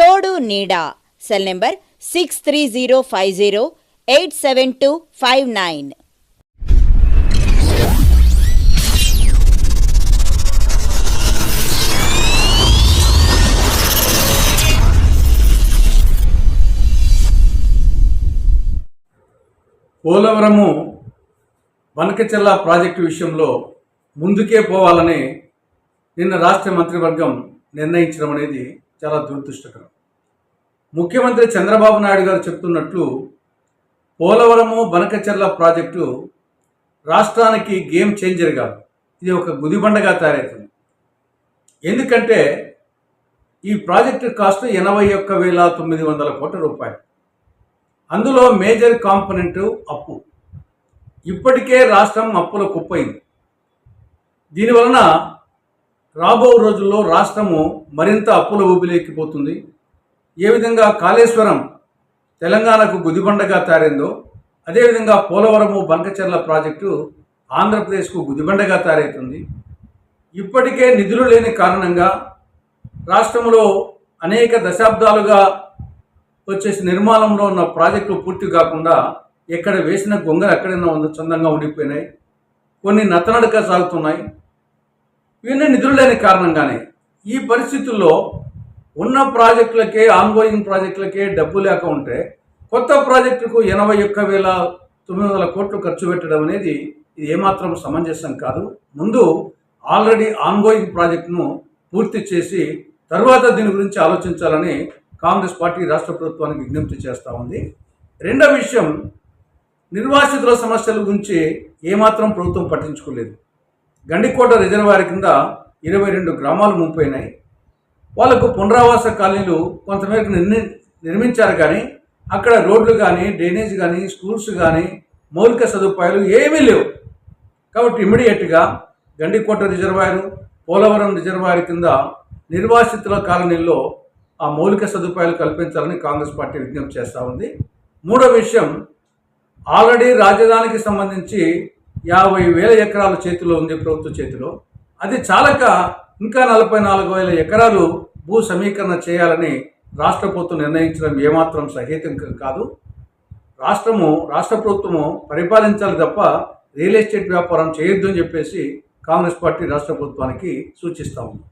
తోడు నీడా. Cell number six three zero five zero eight seven two five nine. Polavaram Banakacherla project విషయంలో ముందుకే పోవాలని నిన్న రాష్ట్ర మంత్రివర్గం నిర్ణయించడం అనేది చాలా దురదృష్టకరం. ముఖ్యమంత్రి చంద్రబాబు నాయుడు గారు చెప్తున్నట్లు పోలవరము బనకచెర్ల ప్రాజెక్టు రాష్ట్రానికి గేమ్ చేంజర్ కాదు. ఇది ఒక గుదిబండగా తయారవుతుంది. ఎందుకంటే ఈ ప్రాజెక్టు కాస్ట్ ఎనభై ఒక్క వేల తొమ్మిది వందల కోట్ల రూపాయలు. అందులో మేజర్ కాంపనెంట్ అప్పు. ఇప్పటికే రాష్ట్రం అప్పుల కుప్పైంది. దీనివలన రాబో రోజుల్లో రాష్ట్రము మరింత అప్పుల ఊపిలోకి ఏ విధంగా కాళేశ్వరం తెలంగాణకు గుదిబండగా తయారైందో అదేవిధంగా పోలవరము బంకచెర్ల ప్రాజెక్టు ఆంధ్రప్రదేశ్కు గుదిబండగా తయారవుతుంది ఇప్పటికే నిధులు లేని కారణంగా రాష్ట్రంలో అనేక దశాబ్దాలుగా వచ్చేసి నిర్మాణంలో ఉన్న ప్రాజెక్టులు పూర్తి కాకుండా ఎక్కడ వేసిన గొంగలు ఎక్కడైనా చందంగా ఉండిపోయినాయి. కొన్ని నత్తనడక సాగుతున్నాయి. ఇవన్నీ నిధులు లేని కారణంగానే ఈ పరిస్థితుల్లో ఉన్న ప్రాజెక్టులకే ఆన్గోయింగ్ ప్రాజెక్టులకే డబ్బు లేక ఉంటే కొత్త ప్రాజెక్టుకు ఎనభై ఒక్క వేల తొమ్మిది వందల కోట్లు ఖర్చు పెట్టడం అనేది ఇది ఏమాత్రం సమంజసం కాదు. ముందు ఆల్రెడీ ఆన్గోయింగ్ ప్రాజెక్టును పూర్తి చేసి తర్వాత దీని గురించి ఆలోచించాలని కాంగ్రెస్ పార్టీ రాష్ట్ర ప్రభుత్వానికి విజ్ఞప్తి చేస్తూ ఉంది. రెండవ విషయం నిర్వాసితుల సమస్యల గురించి ఏమాత్రం ప్రభుత్వం పట్టించుకోలేదు. గండికోట రిజర్వాయర్ కింద ఇరవై రెండు గ్రామాలు ముంపైనాయి వాళ్ళకు పునరావాస కాలనీలు కొంతమేరకు నిర్మి నిర్మించారు కానీ అక్కడ రోడ్లు కానీ డ్రైనేజ్ కానీ స్కూల్స్ కానీ మౌలిక సదుపాయాలు ఏమీ లేవు. కాబట్టి ఇమ్మీడియట్గా గండికోట రిజర్వాయర్ పోలవరం రిజర్వాయర్ కింద నిర్వాసితుల కాలనీల్లో ఆ మౌలిక సదుపాయాలు కల్పించాలని కాంగ్రెస్ పార్టీ విజ్ఞప్తి చేస్తూ ఉంది. మూడో విషయం ఆల్రెడీ రాజధానికి సంబంధించి యాభై వేల ఎకరాల చేతిలో ఉంది ప్రభుత్వ చేతిలో. అది చాలక ఇంకా నలభై నాలుగు వేల ఎకరాలు భూ సమీకరణ చేయాలని రాష్ట్ర ప్రభుత్వం నిర్ణయించడం ఏమాత్రం సహేతం కాదు. రాష్ట్రము రాష్ట్ర ప్రభుత్వము పరిపాలించాలి తప్ప రియల్ ఎస్టేట్ వ్యాపారం చేయొద్దు అని చెప్పేసి కాంగ్రెస్ పార్టీ రాష్ట్ర ప్రభుత్వానికి సూచిస్తా ఉంది.